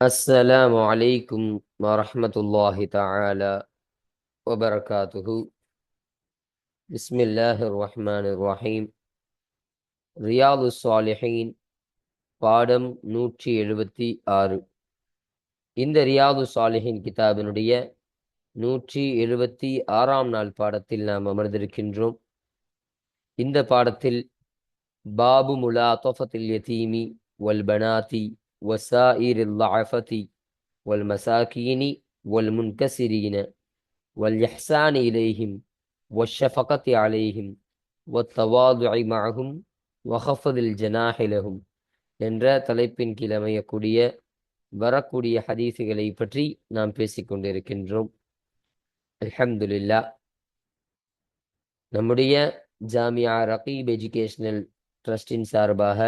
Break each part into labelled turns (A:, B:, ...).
A: السلام عليكم ورحمة الله تعالى وبركاته بسم الله الرحمن الرحيم ரியாது சாலிஹீன் பாடம் நூற்றி எழுபத்தி ஆறு இந்த ரியாது சாலிஹின் கிதாபினுடைய நூற்றி எழுபத்தி ஆறாம் நாள் பாடத்தில் நாம் அமர்ந்திருக்கின்றோம் இந்த பாடத்தில் பாபு முலா தொஃபத்தில் யதீமி வல் பனாதி وسائر الضعفة والمساكين والمنكسرين والإحسان إليهم والشفقة عليهم والتواضع معهم وخفض الجناح لهم என்ற தலைப்பின் கீழ் அமையக்கூடிய வரக்கூடிய ஹதீஸுகளை பற்றி நாம் பேசிக்கொண்டிருக்கின்றோம் அல்ஹம்துலில்லா நம்முடைய ஜாமியா ரகீப் எஜுகேஷனல் ட்ரஸ்டின் சார்பாக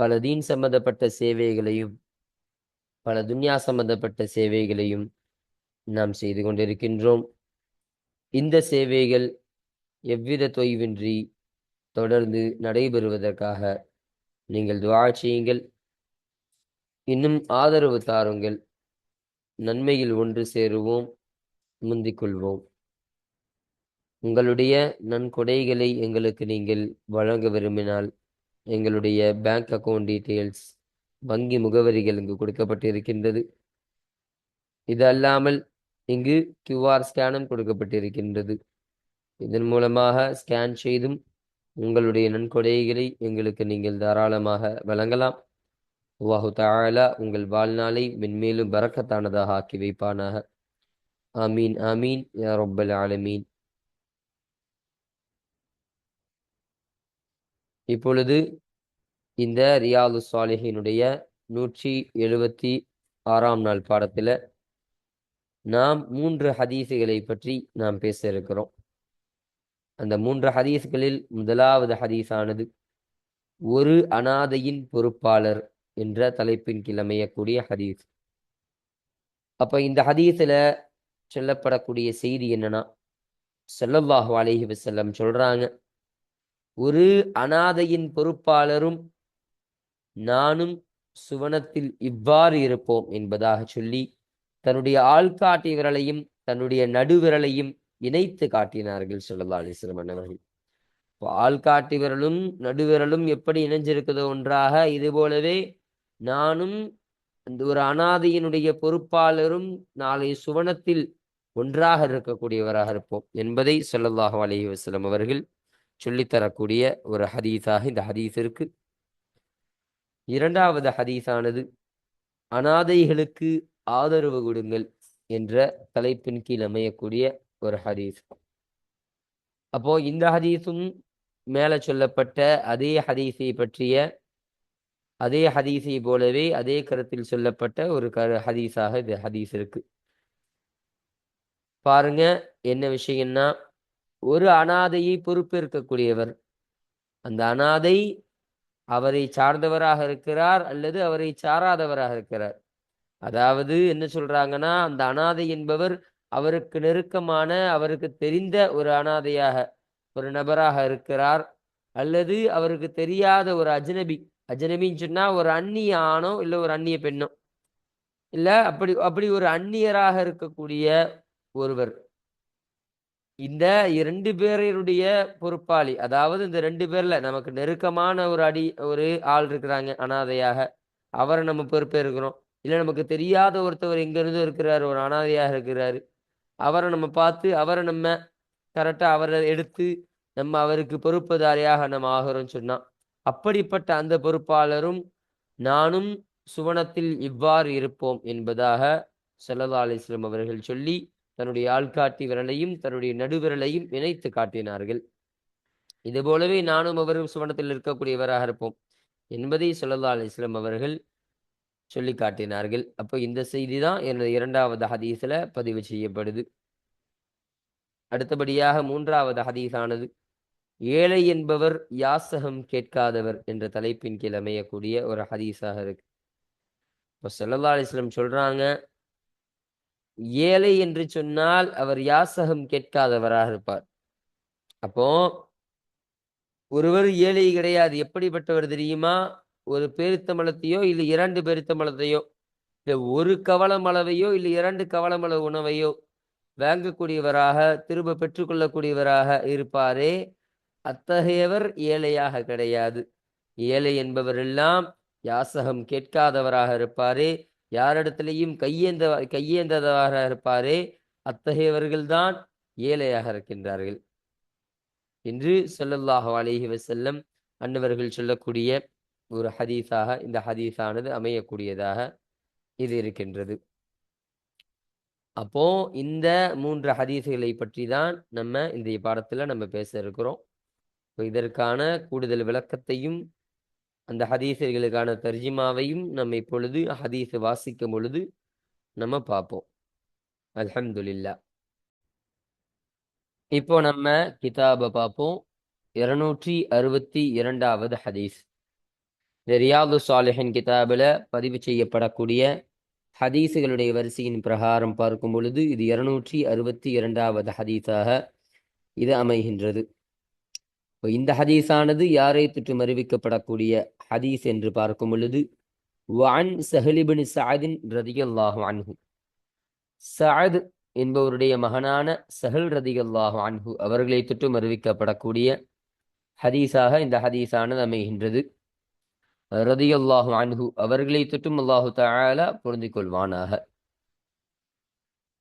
A: பல தீன் சம்பந்தப்பட்ட சேவைகளையும் பல துன்யா சம்பந்தப்பட்ட சேவைகளையும் நாம் செய்து கொண்டிருக்கின்றோம். இந்த சேவைகள் எவ்வித தொய்வின்றி தொடர்ந்து நடைபெறுவதற்காக நீங்கள் துவா செய்யுங்கள். இன்னும் ஆதரவு தாருங்கள். நன்மையில் ஒன்று சேருவோம். முந்திக் கொள்வோம். உங்களுடைய நன்கொடைகளை எங்களுக்கு நீங்கள் வழங்க விரும்பினால் எங்களுடைய பேங்க் அக்கவுண்ட் டீட்டெயில்ஸ் வங்கி முகவரிகள் இங்கு கொடுக்கப்பட்டிருக்கின்றது. இது அல்லாமல் இங்கு கியூஆர் ஸ்கேனும் கொடுக்கப்பட்டிருக்கின்றது. இதன் மூலமாக ஸ்கேன் செய்தும் உங்களுடைய நன்கொடைகளை எங்களுக்கு நீங்கள் தாராளமாக வழங்கலாம். அல்லாஹு தாலா உங்கள் வாழ்நாளை மென்மேலும் பறக்கத்தானதாக ஆக்கி வைப்பானாக. ஆமீன் ஆமீன் யா ரொப்பல் ஆலமீன். இப்பொழுது இந்த ரியாது சாலிஹினுடைய நூற்றி எழுபத்தி ஆறாம் நாள் பாடத்தில் நாம் மூன்று ஹதீஸுகளை பற்றி நாம் பேச இருக்கிறோம். அந்த மூன்று ஹதீஸ்களில் முதலாவது ஹதீஸானது ஒரு அனாதையின் பொறுப்பாளர் என்ற தலைப்பின் கிழமையக்கூடிய ஹதீஸ். அப்போ இந்த ஹதீஸில் சொல்லப்படக்கூடிய செய்தி என்னன்னா செல்லவாஹு அலேஹி வசல்லம் சொல்கிறாங்க ஒரு அனாதையின் பொறுப்பாளரும் நானும் சுவனத்தில் இவ்வாறு இருப்போம் என்பதாக சொல்லி தன்னுடைய ஆள்காட்டி விரலையும் தன்னுடைய நடுவிரலையும் இணைத்து காட்டினார்கள் சொல்லலா அலிஸ்லம் அண்ணவர்கள். இப்போ ஆள்காட்டி விரலும் நடுவிரலும் எப்படி இணைஞ்சிருக்குதோ ஒன்றாக இது போலவே நானும் அந்த ஒரு அனாதையினுடைய பொறுப்பாளரும் நாளை சுவனத்தில் ஒன்றாக இருக்கக்கூடியவராக இருப்போம் என்பதை சொல்லல்லாஹு அலஹி வசலம் அவர்கள் சொல்லித்தரக்கூடிய ஒரு ஹதீஸாக இந்த ஹதீஸ் இருக்கு. இரண்டாவது ஹதீஸானது அனாதைகளுக்கு ஆதரவு கொடுங்கள் என்ற தலைப்பின் கீழ் அமையக்கூடிய ஒரு ஹதீஸ். அப்போ இந்த ஹதீஸும் மேல சொல்லப்பட்ட அதே ஹதீஸை பற்றிய அதே ஹதீஸை போலவே அதே கருத்தில் சொல்லப்பட்ட ஒரு கரு ஹதீஸாக இது ஹதீஸ் இருக்கு. பாருங்க என்ன விஷயம்னா ஒரு அனாதையை பொறுப்பேற்கக்கூடியவர். அந்த அனாதை அவரை சார்ந்தவராக இருக்கிறார் அல்லது அவரை சாராதவராக இருக்கிறார். அதாவது என்ன சொல்றாங்கன்னா அந்த அனாதை என்பவர் அவருக்கு நெருக்கமான அவருக்கு தெரிந்த ஒரு அனாதையாக ஒரு நபராக இருக்கிறார். அல்லது அவருக்கு தெரியாத ஒரு அஜ்னபி. அஜ்னபின்னு சொன்னா ஒரு அந்நிய ஆணோ இல்லை ஒரு அந்நிய பெண்ணோ. இல்லை அப்படி அப்படி ஒரு அந்நியராக இருக்கக்கூடிய ஒருவர். இந்த இரண்டு பேருடைய பொறுப்பாளி அதாவது இந்த ரெண்டு பேர்ல நமக்கு நெருக்கமான ஒரு அடி ஒரு ஆள் இருக்கிறாங்க அனாதையாக. அவரை நம்ம பொறுப்பேற்கிறோம். இல்லை நமக்கு தெரியாத ஒருத்தவர் இங்கிருந்து இருக்கிறாரு ஒரு அனாதையாக இருக்கிறாரு. அவரை நம்ம பார்த்து அவரை நம்ம கரெக்டாக அவரை எடுத்து நம்ம அவருக்கு பொறுப்புதாரியாக நம்ம ஆகிறோம்னு சொன்னால் அப்படிப்பட்ட அந்த பொறுப்பாளரும் நானும் சுவனத்தில் இவ்வாறு இருப்போம் என்பதாக சல்லா அலிஸ்லம் அவர்கள் சொல்லி தன்னுடைய ஆள்காட்டி விரலையும் தன்னுடைய நடுவிரலையும் இணைத்து காட்டினார்கள். இது போலவே நானும் அவரும் சுவனத்தில் இருக்கக்கூடியவராக இருப்போம் என்பதை சொல்லல்லா அலிஸ்லாம் அவர்கள் சொல்லி காட்டினார்கள். அப்போ இந்த செய்தி தான் எனது இரண்டாவது ஹதீஸில் பதிவு செய்யப்படுது. அடுத்தபடியாக மூன்றாவது ஹதீஸானது ஏழை என்பவர் யாசகம் கேட்காதவர் என்ற தலைப்பின் கீழ் அமையக்கூடிய ஒரு ஹதீஸாக இருக்கு. இப்போ செல்லல்லா அலிஸ்லம் சொல்றாங்க ஏழை என்று சொன்னால் அவர் யாசகம் கேட்காதவராக இருப்பார். அப்போ ஒருவர் ஏழை கிடையாது. எப்படிப்பட்டவர் தெரியுமா? ஒரு பெருத்தமலத்தையோ இல்லை இரண்டு பெருத்தமலத்தையோ இல்லை ஒரு கவளமளவையோ அளவையோ இல்லை இரண்டு கவளமள அளவு உணவையோ வாங்கக்கூடியவராக திரும்ப பெற்றுக்கொள்ளக்கூடியவராக இருப்பாரே. அத்தகையவர் ஏழையாக கிடையாது. ஏழை என்பவரெல்லாம் யாசகம் கேட்காதவராக இருப்பாரே. யாரிடத்திலையும் கையேந்த கையேந்ததாக இருப்பாரே அத்தகையவர்கள்தான் ஏழையாக இருக்கின்றார்கள். என்று சொல்லல்லாஹு அலைஹி வசல்லம் அன்னவர்கள் சொல்லக்கூடிய ஒரு ஹதீஸாக இந்த ஹதீஸானது அமையக்கூடியதாக இது இருக்கின்றது. அப்போ இந்த மூன்று ஹதீஸுகளை பற்றி தான் நம்ம இந்த பாடத்துல நம்ம பேச இருக்கிறோம். இதற்கான கூடுதல் விளக்கத்தையும் அந்த ஹதீசர்களுக்கான தர்ஜிமாவையும் நம்ம இப்பொழுது ஹதீஸ் வாசிக்கும் பொழுது நம்ம பார்ப்போம். அல்ஹம்துலில்லா இப்போ நம்ம கிதாபை பார்ப்போம். இருநூற்றி அறுபத்தி இரண்டாவது ஹதீஸ். இந்த ரியாது சாலிஹின் கிதாபில் பதிவு செய்யப்படக்கூடிய ஹதீஸுகளுடைய வரிசையின் பிரகாரம் பார்க்கும் பொழுது இது இருநூற்றி அறுபத்தி இரண்டாவது ஹதீஸாக இது அமைகின்றது. இப்போ இந்த ஹதீஸானது யாரை தொற்றும் அறிவிக்கப்படக்கூடிய ஹதீஸ் என்று பார்க்கும் பொழுது வான் சஹலிபின் சாதின் ரதியல்லாஹு அன்ஹு. சாத் என்பவருடைய மகனான சஹல் ரதியல்லாஹு அன்ஹு அவர்களை தொற்றும் அறிவிக்கப்படக்கூடிய ஹதீஸாக இந்த ஹதீஸானது அமைகின்றது. ரதியல்லாஹு அன்ஹு அவர்களை தொற்றும் அல்லாஹு தஆலா புரிந்து கொள்வானாக.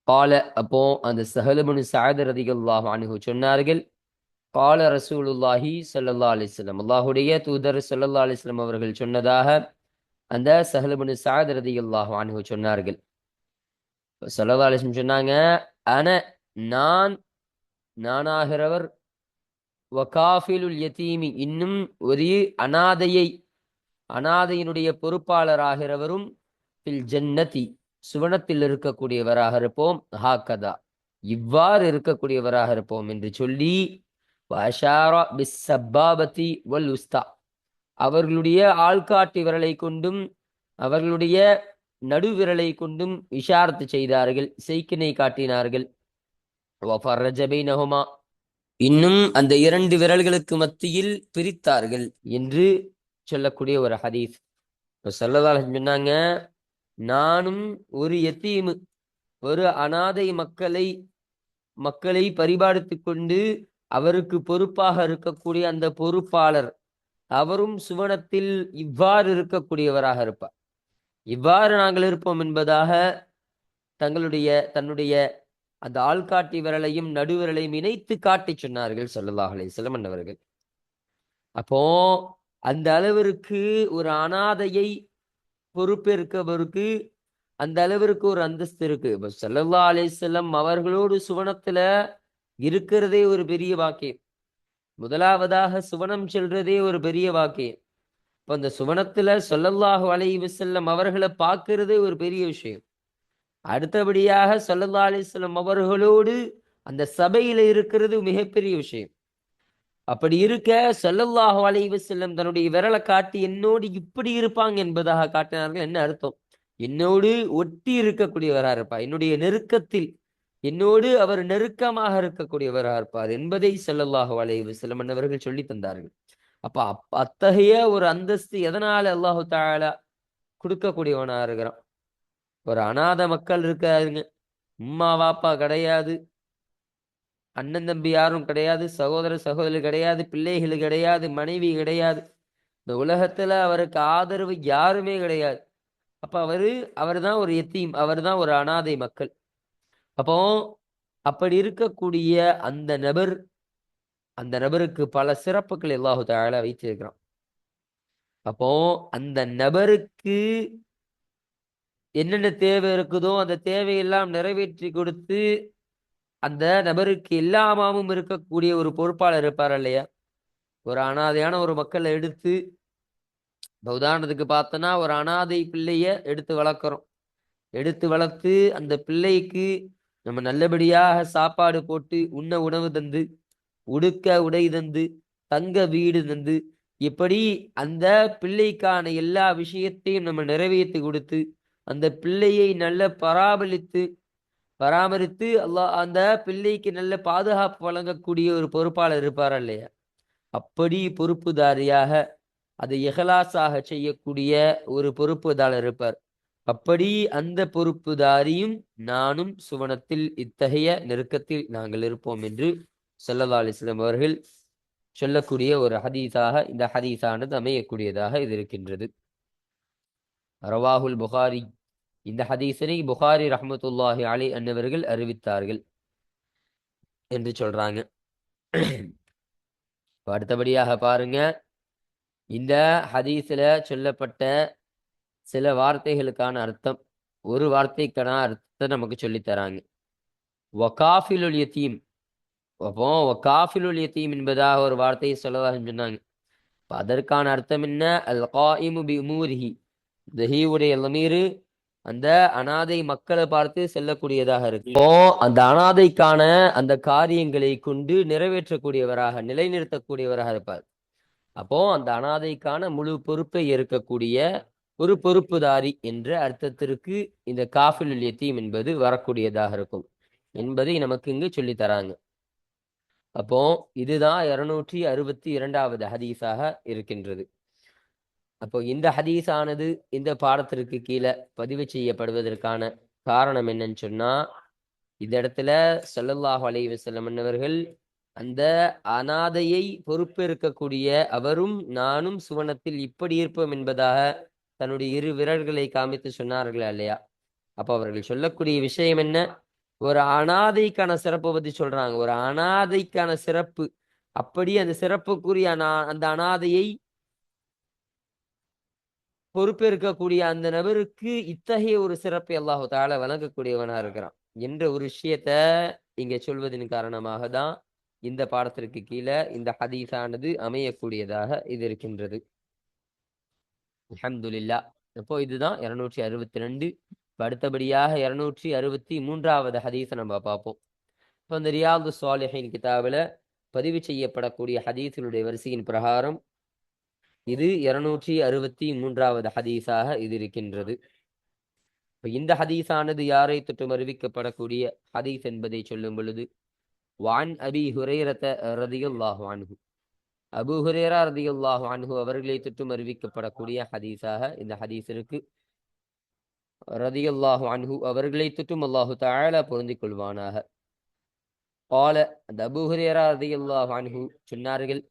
A: கால அப்போ அந்த சஹலபுனு சாயத் ரதியல்லாஹு அன்ஹு சொன்னார்கள் கால ரசூலுல்லாஹி சல்லா அலைஹி அல்லாஹுடைய தூதர் ஸல்லல்லாஹு அலைஹி அவர்கள் சொன்னதாக அந்த சஹலபுனு சாதரதி அல்லாஹ் அன்ஹு சொன்னார்கள். சல்லா அலிஸ்லம் சொன்னாங்க அன நான் நானாகிறவர் வகாஃபிலுல் யதீமி இன்னும் ஒரு அனாதையை அனாதையினுடைய பொறுப்பாளராகிறவரும் பில் ஜன்னதி சுவனத்தில் இருக்கக்கூடியவராக இருப்போம். ஹாக்கதா இவ்வாறு இருக்கக்கூடியவராக இருப்போம் என்று சொல்லி வஷாரா பிஸ் சப்பாபதி வல் உஸ்தா. அவர்களுடைய ஆள்காட்டி விரலை கொண்டும் அவர்களுடைய நடுவிரலை கொண்டும் இஷாரத்து செய்தார்கள் செய்கினை காட்டினார்கள். இன்னும் அந்த இரண்டு விரல்களுக்கு மத்தியில் பிரித்தார்கள் என்று சொல்லக்கூடிய ஒரு ஹதீஸ். சொல்லதால சொன்னாங்க நானும் ஒரு எத்தீமு ஒரு அனாதை மக்களை மக்களை பரிபாடித்து கொண்டு அவருக்கு பொறுப்பாக இருக்கக்கூடிய அந்த பொறுப்பாளர் அவரும் சுவனத்தில் இவ்வாறு இருக்கக்கூடியவராக இருப்பார். இவ்வாறு நாங்கள் இருப்போம் என்பதாக தங்களுடைய தன்னுடைய அந்த ஆள்காட்டி விரலையும் நடுவிரலையும் இணைத்து காட்டி சொன்னார்கள் சொல்லல்லாஹ் அலையம் அவர்கள் அப்போ அந்த அளவிற்கு ஒரு அனாதையை பொறுப்பேற்கவருக்கு அந்த அளவிற்கு ஒரு அந்தஸ்து இருக்கு. இப்போ சல்லல்லா அலிசல்லம் அவர்களோடு சுவனத்துல இருக்கிறதே ஒரு பெரிய வாக்கியம் முதலாவதாக சுவனம் செல்றதே ஒரு பெரிய வாக்கியம் இப்போ அந்த சுவனத்துல சொல்லல்லாஹு அலை செல்லம் அவர்களை பார்க்கறதே ஒரு பெரிய விஷயம். அடுத்தபடியாக சொல்லல்லா அலிஸ்லம் அவர்களோடு அந்த சபையில இருக்கிறது மிகப்பெரிய விஷயம். அப்படி இருக்க சொல்லல்லாஹு அலைஹி செல்லம் தன்னுடைய விரலை காட்டி என்னோடு இப்படி இருப்பாங்க என்பதாக காட்டினார்கள். என்ன அர்த்தம்? என்னோடு ஒட்டி இருக்கக்கூடியவராக இருப்பா என்னுடைய நெருக்கத்தில் என்னோடு அவர் நெருக்கமாக இருக்கக்கூடியவராக இருப்பார் என்பதை செல்லல்லாஹு அலைவு சில மன்னவர்கள் சொல்லி தந்தார்கள். அப்ப அப் அத்தகைய ஒரு அந்தஸ்து எதனால அல்லாஹு தாலா கொடுக்கக்கூடியவனா இருக்கிறான்? ஒரு அநாத மக்கள் இருக்காருங்க. உம்மா வாப்பா கிடையாது. அண்ணன் தம்பி யாரும் கிடையாது. சகோதர சகோதரி கிடையாது. பிள்ளைகள் கிடையாது. மனைவி கிடையாது. இந்த உலகத்துல அவருக்கு ஆதரவு யாருமே கிடையாது. அப்ப அவரு அவர் தான் ஒரு எத்தீம். அவர் தான் ஒரு அனாதை மக்கள். அப்போ அப்படி இருக்கக்கூடிய அந்த நபர் அந்த நபருக்கு பல சிறப்புகள் எல்லாஹு தாலா வைத்திருக்கிறான். அப்போ அந்த நபருக்கு என்னென்ன தேவை இருக்குதோ அந்த தேவையெல்லாம் நிறைவேற்றி கொடுத்து அந்த நபருக்கு எல்லாமாவும் இருக்கக்கூடிய ஒரு பொறுப்பாளர் இருப்பார் இல்லையா? ஒரு அனாதையான ஒரு மக்களை எடுத்து உதாரணத்துக்கு பார்த்தோன்னா ஒரு அனாதை பிள்ளைய எடுத்து வளர்க்குறோம். எடுத்து வளர்த்து அந்த பிள்ளைக்கு நம்ம நல்லபடியாக சாப்பாடு போட்டு உண்ண உணவு தந்து உடுக்க உடை தந்து தங்க வீடு தந்து இப்படி அந்த பிள்ளைக்கான எல்லா விஷயத்தையும் நம்ம நிறைவேற்றி கொடுத்து அந்த பிள்ளையை நல்ல பராமரித்து பராமரித்து அல்லா அந்த பிள்ளைக்கு நல்ல பாதுகாப்பு வழங்கக்கூடிய ஒரு பொறுப்பாளர் இருப்பாரா இல்லையா? அப்படி பொறுப்புதாரியாக அதை எகலாசாக செய்யக்கூடிய ஒரு பொறுப்புதாரர் இருப்பார். அப்படி அந்த பொறுப்புதாரியும் நானும் சுவனத்தில் இத்தகைய நெருக்கத்தில் நாங்கள் இருப்போம் என்று ஸல்லல்லாஹு அலைஹி அவர்கள் சொல்லக்கூடிய ஒரு ஹதீஸாக இந்த ஹதீஸானது அமையக்கூடியதாக இது இருக்கின்றது. ரவாஹுல் புகாரி இந்த ஹதீஸனை புகாரி ரஹமத்துல்லாஹி அலி அன்னவர்கள் அறிவித்தார்கள் என்று சொல்றாங்க. அடுத்தபடியாக பாருங்க இந்த ஹதீஸில் சொல்லப்பட்ட சில வார்த்தைகளுக்கான அர்த்தம் ஒரு வார்த்தைக்கான அர்த்தத்தை நமக்கு சொல்லித் தராங்க. வகாஃபிலுல் யத்தீம். அப்போ வகாஃபிலுல் யத்தீம் என்பதாக ஒரு வார்த்தையை சொல்லதாக சொன்னாங்க. அதற்கான அர்த்தம் என்ன? அல் காயிமு பி உமூரிஹி தஹீவுடைய லமீரு அந்த அனாதை மக்களை பார்த்து செல்லக்கூடியதாக இருக்கு. இப்போ அந்த அனாதைக்கான அந்த காரியங்களை கொண்டு நிறைவேற்றக்கூடியவராக நிலைநிறுத்தக்கூடியவராக இருப்பார். அப்போ அந்த அனாதைக்கான முழு பொறுப்பை ஏற்கக்கூடிய ஒரு பொறுப்புதாரி என்ற அர்த்தத்திற்கு இந்த காஃபிலுல் யத்தீம் என்பது வரக்கூடியதாக இருக்கும். என்பதை நமக்கு இங்கு சொல்லித் தராங்க. அப்போ இதுதான் இருநூற்றி அறுபத்தி இரண்டாவது ஹதீஸாக இருக்கின்றது. அப்போ இந்த ஹதீஸானது இந்த பாடத்திற்கு கீழே பதிவு செய்யப்படுவதற்கான காரணம் என்னன்னு சொன்னா இந்த இடத்துல சல்லல்லாஹு அலைஹி வஸல்லம் அந்த அனாதையை பொறுப்பேற்கக்கூடிய அவரும் நானும் சுவனத்தில் இப்படி இருப்போம் என்பதாக தன்னுடைய இரு விரல்களை காமித்து சொன்னார்களா இல்லையா? அப்ப அவர்கள் சொல்லக்கூடிய விஷயம் என்ன? ஒரு அனாதைக்கான சிறப்பை பத்தி சொல்றாங்க. ஒரு அனாதைக்கான சிறப்பு. அப்படி அந்த சிறப்புக்குரிய அனா அந்த அனாதையை பொறுப்பேற்கக்கூடிய அந்த நபருக்கு இத்தகைய ஒரு சிறப்பை அல்லாஹு தால வழங்கக்கூடியவனா இருக்கிறான். என்ற ஒரு விஷயத்த இங்க சொல்வதன் காரணமாக தான் இந்த பாடத்திற்கு கீழே இந்த ஹதீஸானது அமையக்கூடியதாக இது இருக்கின்றது. அல்ஹம்துலில்லா. இப்போ இதுதான்? இருநூற்றி அறுபத்தி ரெண்டு அடுத்தபடியாக இருநூற்றி அறுபத்தி மூன்றாவது ஹதீஸை நம்ம பார்ப்போம். இப்போ இந்த ரியாது சாலிஹின் கிதாபில் பதிவு செய்யப்படக்கூடிய ஹதீஸினுடைய வரிசையின் பிரகாரம் இது இருநூற்றி அறுபத்தி மூன்றாவது ஹதீஸாக இது இருக்கின்றது. இப்போ இந்த ஹதீஸானது யாரை தொட்டும் அறிவிக்கப்படக்கூடிய ஹதீஸ் என்பதை சொல்லும் பொழுது வான் அபி ஹுரைரத ரதியுல்லாஹ் வான்ஹு அபு ஹுரேரா ரதியுல்லாஹு அன்ஹு அவர்களை தொற்றும் அறிவிக்கப்படக்கூடிய ஹதீஸாக இந்த ஹதீஸ் இருக்கு. ரதியுல்லாஹு அன்ஹு அவர்களை தொற்றும் அல்லாஹு தாழ பொருந்திக் கொள்வானாக. கால அந்த அபு ஹுரேரா ரதியுல்லாஹு அன்ஹு சொன்னார்கள்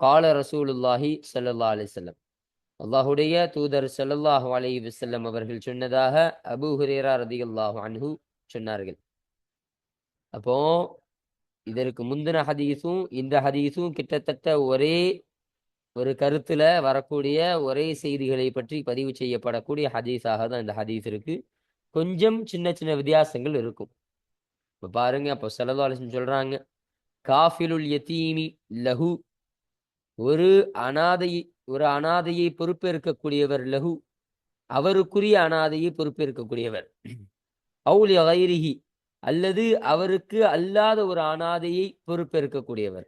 A: கால ரசூலுல்லாஹி ஸல்லல்லாஹு அலிசல்லம் அல்லாஹுடைய தூதர் சல்லல்லாஹு அலி வசல்லம் அவர்கள் சொன்னதாக அபூ ஹுரேரா ரதியல்லாஹு அன்ஹு சொன்னார்கள். அப்போ இதற்கு முந்தின ஹதீஸும் இந்த ஹதீஸும் கிட்டத்தட்ட ஒரே ஒரு கருத்துல வரக்கூடிய ஒரே செய்திகளை பற்றி பதிவு செய்யப்படக்கூடிய ஹதீஸாக தான் இந்த ஹதீஸ் இருக்கு. கொஞ்சம் சின்ன சின்ன வித்தியாசங்கள் இருக்கும். இப்போ பாருங்க அப்போ செலவு அலைஹி சொல்றாங்க காஃபிலுல் யத்தீமி லஹு. ஒரு அனாதை ஒரு அனாதையை பொறுப்பேற்கக்கூடியவர் லஹு. அவருக்குரிய அனாதையை பொறுப்பேற்கக்கூடியவர். அவுளி கைரிஹி அல்லது அவருக்கு அல்லாத ஒரு அனாதையை பொறுப்பேற்கக்கூடியவர்.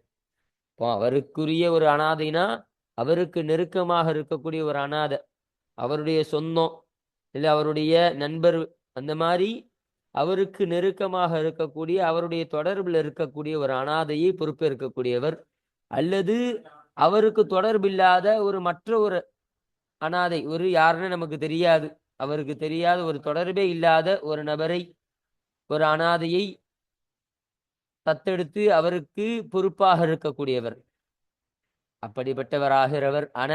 A: இப்போ அவருக்குரிய ஒரு அனாதைனா அவருக்கு நெருக்கமாக இருக்கக்கூடிய ஒரு அனாதை. அவருடைய சொந்தம் இல்லை அவருடைய நண்பர் அந்த மாதிரி அவருக்கு நெருக்கமாக இருக்கக்கூடிய அவருடைய தொடர்பில் இருக்கக்கூடிய ஒரு அனாதையை பொறுப்பேற்கக்கூடியவர். அல்லது அவருக்கு தொடர்பில்லாத ஒரு மற்ற ஒரு அனாதை ஒரு யாருன்னு நமக்கு தெரியாது. அவருக்கு தெரியாத ஒரு தொடர்பே இல்லாத ஒரு நபரை ஒரு அனாதையை தத்தெடுத்து அவருக்கு பொறுப்பாக இருக்கக்கூடியவர். அப்படிப்பட்டவராகிறவர் ஆன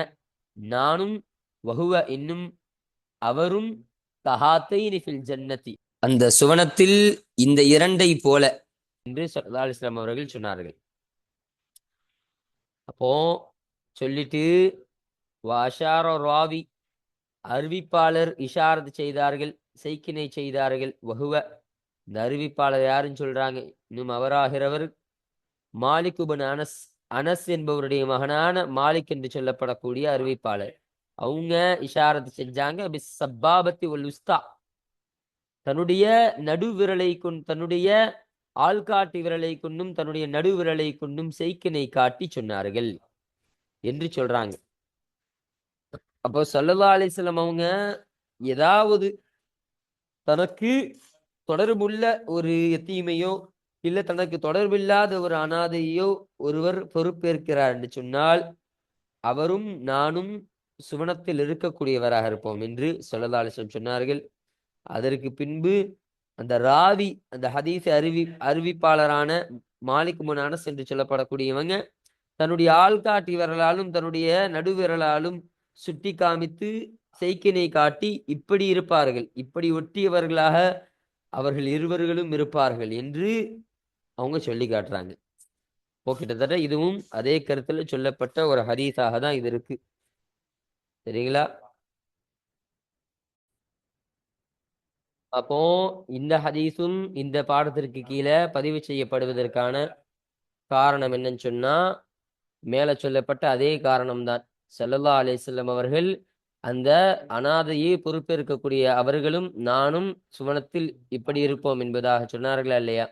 A: நானும் வகுவ இன்னும் அவரும் தஹாத்தை ஃபில் அந்த சுவனத்தில் இந்த இரண்டை போல என்று சல்லா அலிஸ்லாம் அவர்கள் சொன்னார்கள். அப்போ சொல்லிட்டு வாஷாரோ ராவி அறிவிப்பாளர் இஷாரத் செய்தார்கள் செய்கினை செய்தார்கள் வகுவ இந்த அறிவிப்பாளர் யாருன்னு சொல்றாங்க? இன்னும் அவராகிறவர் மாலிகுபன் அனஸ் அனஸ் என்பவருடைய மகனான மாலிக் என்று சொல்லப்படக்கூடிய அறிவிப்பாளர். அவங்க இஷாரத்து செஞ்சாங்க பிஸ் சப்பாபத்தி ஒல் உஸ்தா. தன்னுடைய நடுவிரலை கொண்டு தன்னுடைய ஆள்காட்டி விரலை கொண்டும் தன்னுடைய நடுவிரலை கொண்டும் செய்கினை காட்டி சொன்னார்கள் என்று சொல்றாங்க. அப்போ சல்லல்லா அலிஸ்லாம் அவங்க ஏதாவது தனக்கு தொடர்புள்ள ஒரு எத்தீமையோ இல்ல தனக்கு தொடர்பில்லாத ஒரு அனாதையோ ஒருவர் பொறுப்பேற்கிறார் என்று சொன்னால் அவரும் நானும் சுவனத்தில் இருக்கக்கூடியவராக இருப்போம் என்று சொல்லதாலிசம் சொன்னார்கள். அதற்கு பின்பு அந்த ராவி அந்த ஹதீஸ் அறிவி அறிவிப்பாளரான மாலிக் முனானஸ் என்று சொல்லப்படக்கூடியவங்க தன்னுடைய ஆள்காட்டி விரலாலும் தன்னுடைய நடுவிரலாலும் சுட்டி காமித்து செய்கினை காட்டி இப்படி இருப்பார்கள். இப்படி ஒட்டியவர்களாக அவர்கள் இருவர்களும் இருப்பார்கள் என்று அவங்க சொல்லி காட்டுறாங்க. இப்போ கிட்டத்தட்ட இதுவும் அதே கருத்துல சொல்லப்பட்ட ஒரு ஹரீஸாக தான் இது இருக்கு. சரிங்களா? அப்போ இந்த ஹதீஸும் இந்த பாடத்திற்கு கீழே பதிவு செய்யப்படுவதற்கான காரணம் என்னன்னு சொன்னா மேல சொல்லப்பட்ட அதே காரணம்தான். செல்லல்லா அலிஸ்லம் அவர்கள் அந்த அனாதையை பொறுப்பேற்கக்கூடிய அவர்களும் நானும் சுவனத்தில் இப்படி இருப்போம் என்பதாக சொன்னார்களா இல்லையா?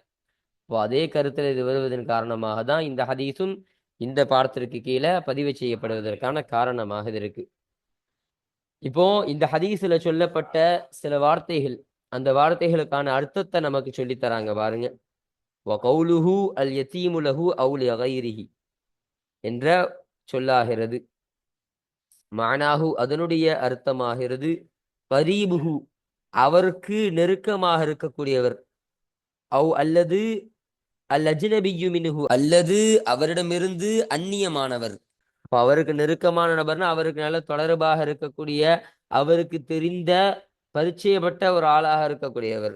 A: இப்போ அதே கருத்தில் இது வருவதன் காரணமாக தான் இந்த ஹதீஸும் இந்த பாடத்திற்கு கீழே பதிவு செய்யப்படுவதற்கான காரணமாக இது இருக்கு. இப்போ இந்த ஹதீஸில் சொல்லப்பட்ட சில வார்த்தைகள் அந்த வார்த்தைகளுக்கான அர்த்தத்தை நமக்கு சொல்லித் தராங்க பாருங்க. வகௌலுஹு அல் யத்தீமுலஹு அவுல் கைரிஹி என்ற சொல்லாகிறது. மானாஹு அதனுடைய அர்த்தமாகிறது பரீபுகு அவருக்கு நெருக்கமாக இருக்கக்கூடியவர். அவ் அல்லது அல் அஜ்னபியு மினுஹு அல்லது அவரிடமிருந்து அந்நியமானவர். இப்போ அவருக்கு நெருக்கமான நபர்னா அவருக்கு நல்ல தொடர்பாக இருக்கக்கூடிய அவருக்கு தெரிந்த பரிச்சயப்பட்ட ஒரு ஆளாக இருக்கக்கூடியவர்.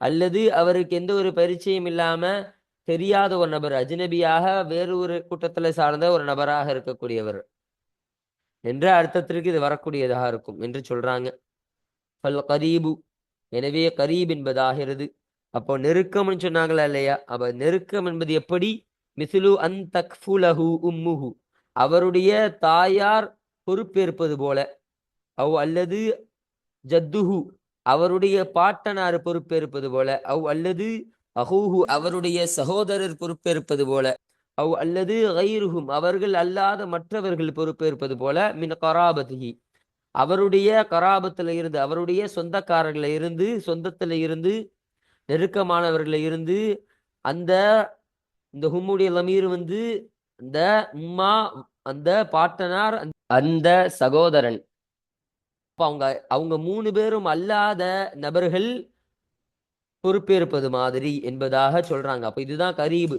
A: அல்லது அவருக்கு எந்த ஒரு பரிச்சயம் இல்லாம தெரியாத ஒரு நபர் அஜ்னபியாக வேறு ஒரு கூட்டத்துல சார்ந்த ஒரு நபராக இருக்கக்கூடியவர். என்ற அர்த்தத்திற்கு இது வரக்கூடியதாக இருக்கும் என்று சொல்றாங்க. ஃபல் கரீபு எனவே கரீப் என்பதாகிறது. அப்போ நெருக்கம்னு சொன்னாங்களா இல்லையா? அப்ப நெருக்கம் என்பது எப்படி? மிசிலு அன் தக்ஃபுலஹு உம்முஹு. அவருடைய தாயார் பொறுப்பேற்பது போல. அவ் அல்லது ஜத்துஹு அவருடைய பாட்டனார் பொறுப்பேற்பது போல. அவ் அல்லது அஹூஹு அவருடைய சகோதரர் பொறுப்பேற்பது போல. அவ் அல்லது கைருஹும் அவர்கள் அல்லாத மற்றவர்கள் பொறுப்பேற்பது போல மின் கராபதிஹி அவருடைய கராபத்தில் இருந்து அவருடைய சொந்தக்காரர்களை இருந்து சொந்தத்தில் இருந்து நெருக்கமானவர்களை இருந்து அந்த இந்த ஹும்முடைய லமீர் வந்து அந்த உம்மா அந்த பாட்டனார் அந்த சகோதரன். அவங்க அவங்க மூணு பேரும் அல்லாத நபர்கள் பொறுப்பேற்பது மாதிரி என்பதாக சொல்றாங்க. அப்ப இதுதான் கரீபு.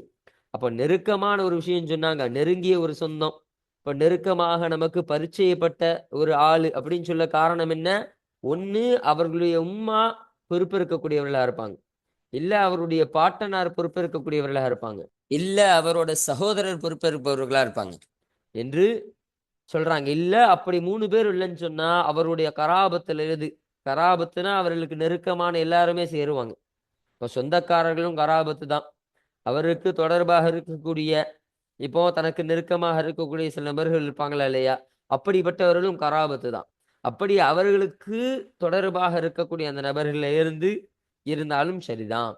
A: அப்போ நெருக்கமான ஒரு விஷயம் சொன்னாங்க. நெருங்கிய ஒரு சொந்தம். இப்போ நெருக்கமாக நமக்கு பரிச்சயப்பட்ட ஒரு ஆள் அப்படின்னு சொல்ல காரணம் என்ன? ஒன்று அவர்களுடைய உம்மா பொறுப்பேற்கக்கூடியவர்களா இருப்பாங்க. இல்லை அவருடைய பாட்டனார் பொறுப்பேற்கக்கூடியவர்களா இருப்பாங்க. இல்லை அவரோட சகோதரர் பொறுப்பேற்பவர்களா இருப்பாங்க. என்று சொல்றாங்க. இல்லை அப்படி மூணு பேர் இல்லைன்னு சொன்னா அவருடைய கராபத்தில் இருந்து கராபத்துனா அவர்களுக்கு நெருக்கமான எல்லாருமே சேருவாங்க. இப்போ சொந்தக்காரர்களும் கராபத்து தான். அவருக்கு தொடர்பாக இருக்கக்கூடிய இப்போ தனக்கு நெருக்கமாக இருக்கக்கூடிய சில நபர்கள் இருப்பாங்களா இல்லையா? அப்படிப்பட்டவர்களும் கராபத்து தான். அப்படி அவர்களுக்கு தொடர்பாக இருக்கக்கூடிய அந்த நபர்கள இருந்து இருந்தாலும் சரிதான்.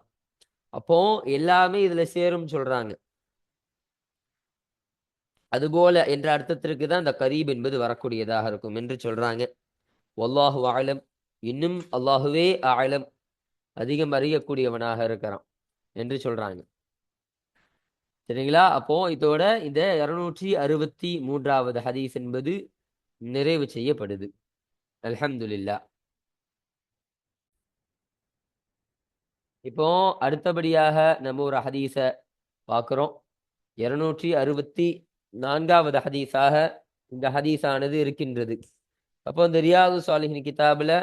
A: அப்போ எல்லாமே இதுல சேரும் சொல்றாங்க. அதுபோல என்ற அர்த்தத்திற்கு தான் இந்த கரீப் என்பது வரக்கூடியதாக இருக்கும் என்று சொல்றாங்க. ஒல்லாஹு ஆழம் இன்னும் அல்லாஹுவே ஆழம் அதிகம் அறியக்கூடியவனாக இருக்கிறான் என்று சொல்றாங்க. சரிங்களா? அப்போ இதோட இந்த இருநூற்றி அறுபத்தி மூன்றாவது ஹதீஸ் என்பது நிறைவு செய்யப்படுது. அலமதுல்லா இப்போ அடுத்தபடியாக நம்ம ஒரு ஹதீஸ பார்க்குறோம். இருநூற்றி அறுபத்தி நான்காவது ஹதீஸாக இந்த ஹதீஸானது இருக்கின்றது. அப்போ இந்த ரியாது சாலிஹின் கிதாபில்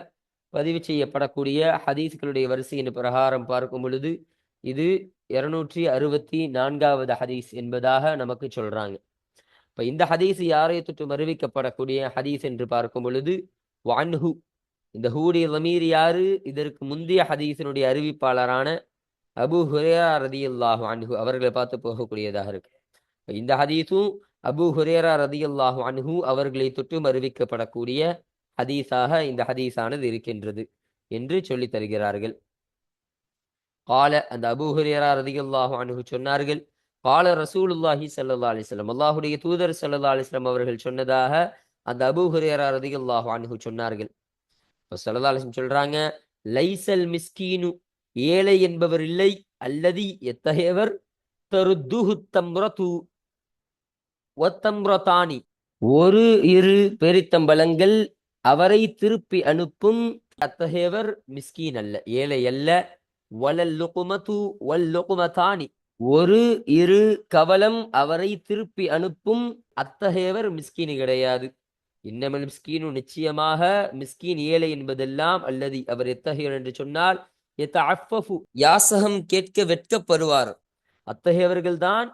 A: பதிவு செய்யப்படக்கூடிய ஹதீஸ்களுடைய வரிசையின் பிரகாரம் பார்க்கும் பொழுது இது இருநூற்றி அறுபத்தி நான்காவது ஹதீஸ் என்பதாக நமக்கு சொல்றாங்க. இப்ப இந்த ஹதீஸ் யாரை தொற்றும் அறிவிக்கப்படக்கூடிய ஹதீஸ் என்று பார்க்கும் பொழுது வான்ஹு இந்த ஹூடைய லமீர் யாரு? இதற்கு முந்தைய ஹதீஸினுடைய அறிவிப்பாளரான அபு ஹுரேரா ரதியுல்லாஹு அன்ஹு அவர்களை பார்த்து போகக்கூடியதாக இருக்கு. இந்த ஹதீஸும் அபு ஹுரேரா ரதியுல்லாஹு அன்ஹு அவர்களை தொற்றும் அறிவிக்கப்படக்கூடிய ஹதீஸாக இந்த ஹதீஸானது இருக்கின்றது என்று சொல்லித் தருகிறார்கள். கால அந்த அபு ஹுரேரா ரதியுல்லாஹு அன்ஹு சொன்னார்கள் கால ரசூலுல்லாஹி சல்லா அலிஸ்லாம் அல்லாஹுடைய தூதர் சல்லா அலிஸ்லாம் அவர்கள் சொன்னதாக அந்த அபு ஹுரேரா ரதியுல்லாஹு அன்ஹு சொன்னார்கள் இப்போ சல்லா அலிஸ்லம் சொல்றாங்க லைசல் மிஸ்கீனு ஏழை என்பவர் இல்லை அல்லதி எத்தகையவர் தருத்துஹு தம்ரது ஒத்தம்ரதானி ஒரு இரு பெரித்தம்பலங்கள் அவரை திருப்பி அனுப்பும் அத்தகையவர் மிஸ்கீன் அல்ல ஏழை அல்ல வலல் லுகுமது ஒரு இரு கவலம் அவரை திருப்பி அனுப்பும் அத்தகையவர் மிஸ்கீனு கிடையாது. இன்னமல் மிஸ்கீனு நிச்சயமாக மிஸ்கீன் ஏழை என்பதெல்லாம் அல்லது அவர் எத்தகையவர் என்று சொன்னால் யாசகம் கேட்க வெட்கப்படுவார். அத்தகையவர்கள்தான்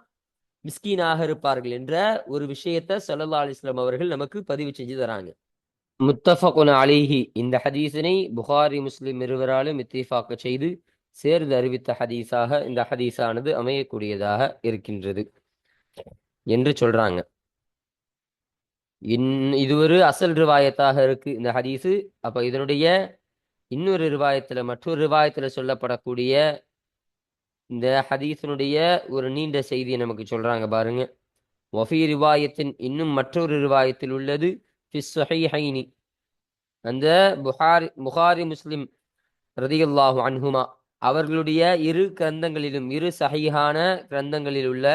A: மிஸ்கீனாக இருப்பார்கள் என்ற ஒரு விஷயத்தை சல்லா அலிஸ்லாம் அவர்கள் நமக்கு பதிவு செஞ்சு தராங்க. முத்தஃபகுன் அலிஹி. இந்த ஹதீஸினை புகாரி முஸ்லிம் இருவராலும் இத்திஃபாக்க செய்து சேர்ந்து அறிவித்த ஹதீஸாக இந்த ஹதீஸானது அமையக்கூடியதாக இருக்கின்றது என்று சொல்றாங்க. இன் இது ஒரு அசல் ரிவாயத்தாக இருக்கு இந்த ஹதீஸு. அப்ப இதனுடைய இன்னொரு ரிவாயத்துல மற்றொரு ரிவாயத்துல சொல்லப்படக்கூடிய இந்த ஹதீஸினுடைய ஒரு நீண்ட செய்தியை நமக்கு சொல்றாங்க பாருங்க. வஃபி ரிவாயத்தின் இன்னும் மற்றொரு ரிவாயத்தில் உள்ளது ஃபிஸ் அந்த புகாரி புகாரி முஸ்லிம் ரதியுல்லாஹு அன்ஹுமா அவர்களுடைய இரு கிரந்தங்களிலும் இரு சகையான கிரந்தங்களில் உள்ள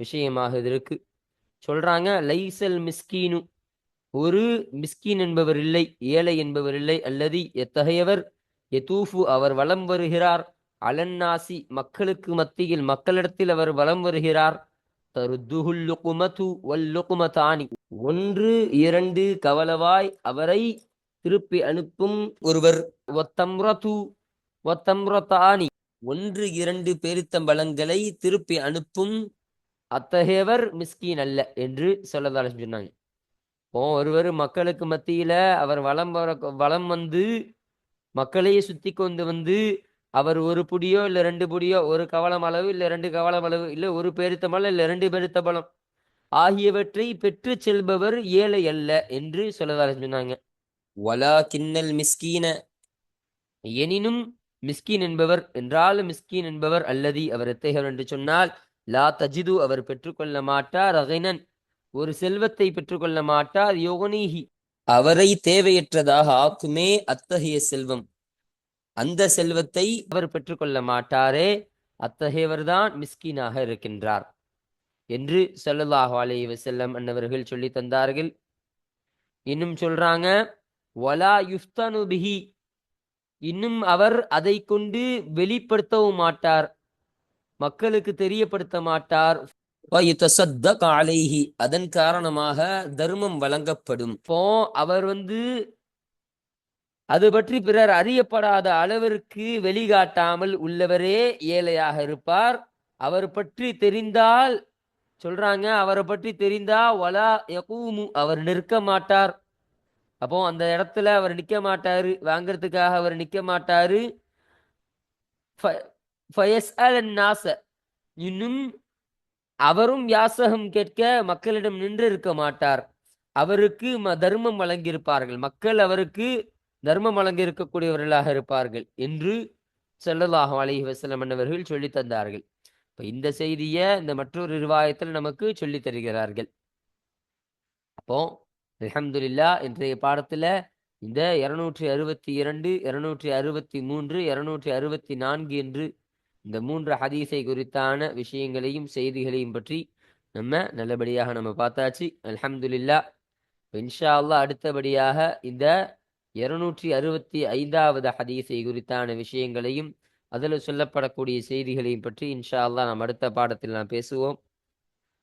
A: விஷயமாக இது இருக்கு. சொல்றாங்க லைசல் மிஸ்கீனு. ஒரு மிஸ்கீன் என்பவர் இல்லை ஏழை என்பவர் இல்லை. அல்லது எத்தகையவர்? எதூஃபு அவர் வலம் வருகிறார். அலன்னாசி மக்களுக்கு மத்தியில் மக்களிடத்தில் அவர் வலம் வருகிறார். ஒன்று இரண்டு கவலவாய் அவரை திருப்பி அனுப்பும் ஒருவர். ஒத்தம்ரது ஒத்தம்ரதானி ஒன்று இரண்டு பேரித்தம்பழங்களை திருப்பி அனுப்பும் அத்தகையவர் மிஸ்கீன் அல்ல என்று சொல்லதால சொன்னாங்க. இப்போ ஒருவர் மக்களுக்கு மத்தியில அவர் வலம் வர வலம் வந்து மக்களையே சுத்தி கொண்டு வந்து அவர் ஒரு புடியோ இல்ல ரெண்டு புடியோ ஒரு கவலம் அளவு இல்ல ரெண்டு கவலம் அளவு இல்ல ஒரு பேரித்தம்பழம் இல்ல ரெண்டு பேரித்தம்பழம் ஆகியவற்றை பெற்று செல்பவர் ஏழை அல்ல என்று சொல்லதால சொன்னாங்க. வலா கிண்ணல் மிஸ்கீன. எனினும் மிஸ்கீன் என்பவர் என்றாலும் மிஸ்கீன் என்பவர் அல்லதி அவர் எத்தகையவர் என்று சொன்னால் லா தஜிது அவர் பெற்றுக்கொள்ள மாட்டார் அகைனன் ஒரு செல்வத்தை பெற்றுக்கொள்ள மாட்டார் யோகனீஹி அவரை தேவையற்றதாக ஆக்குமே அத்தகைய செல்வம். அந்த செல்வத்தை அவர் பெற்றுக்கொள்ள மாட்டாரே அத்தகையவர்தான் மிஸ்கீனாக இருக்கின்றார் என்று ஸல்லல்லாஹு அலைஹி வஸல்லம் அன்னவர்கள் சொல்லி தந்தார்கள். இன்னும் சொல்றாங்க வலா யுஃப்தனு பிஹி இன்னும் அவர் அதை கொண்டு வெளிப்படுத்தவும் மாட்டார். மக்களுக்கு தெரியப்படுத்த மாட்டார். அதன் காரணமாக தர்மம் வழங்கப்படும். இப்போ அவர் வந்து அது பற்றி பிறர் அறியப்படாத அளவிற்கு வெளிகாட்டாமல் உள்ளவரே ஏழையாக இருப்பார். அவர் பற்றி தெரிந்தால் சொல்றாங்க அவரை பற்றி தெரிந்தா வலா யகூமு. அவர் நிற்க மாட்டார். அப்போ அந்த இடத்துல அவர் நிற்க மாட்டாரு. வாங்கிறதுக்காக அவர் நிற்க மாட்டாரு. ஃப- நாச இன்னும் அவரும் யாசகம் கேட்க மக்களிடம் நின்று இருக்க மாட்டார். அவருக்கு ம- தர்மம் வழங்கியிருப்பார்கள். மக்கள் அவருக்கு தர்மம் வழங்கி இருக்கக்கூடியவர்களாக இருப்பார்கள் என்று செல்லலாக அலைஹி வசலம் அன்னவர்கள் சொல்லி தந்தார்கள். இப்ப இந்த செய்தியை இந்த மற்றொரு ரிவாயத்தில் நமக்கு சொல்லி தருகிறார்கள். அப்போ அலமதுல்லா இன்றைய பாடத்தில் இந்த இருநூற்றி அறுபத்தி இரண்டு இருநூற்றி அறுபத்தி மூன்று இருநூற்றி அறுபத்தி நான்கு என்று இந்த மூன்று ஹதீஸை குறித்தான விஷயங்களையும் செய்திகளையும் பற்றி நம்ம நல்லபடியாக நம்ம பார்த்தாச்சு. அலமதுல்லா இன்ஷா அல்லா அடுத்தபடியாக இந்த இருநூற்றி அறுபத்தி ஐந்தாவது ஹதீஸை குறித்தான விஷயங்களையும் அதில் சொல்லப்படக்கூடிய செய்திகளையும் பற்றி இன்ஷா அல்லா நாம் அடுத்த பாடத்தில் நாம் பேசுவோம்.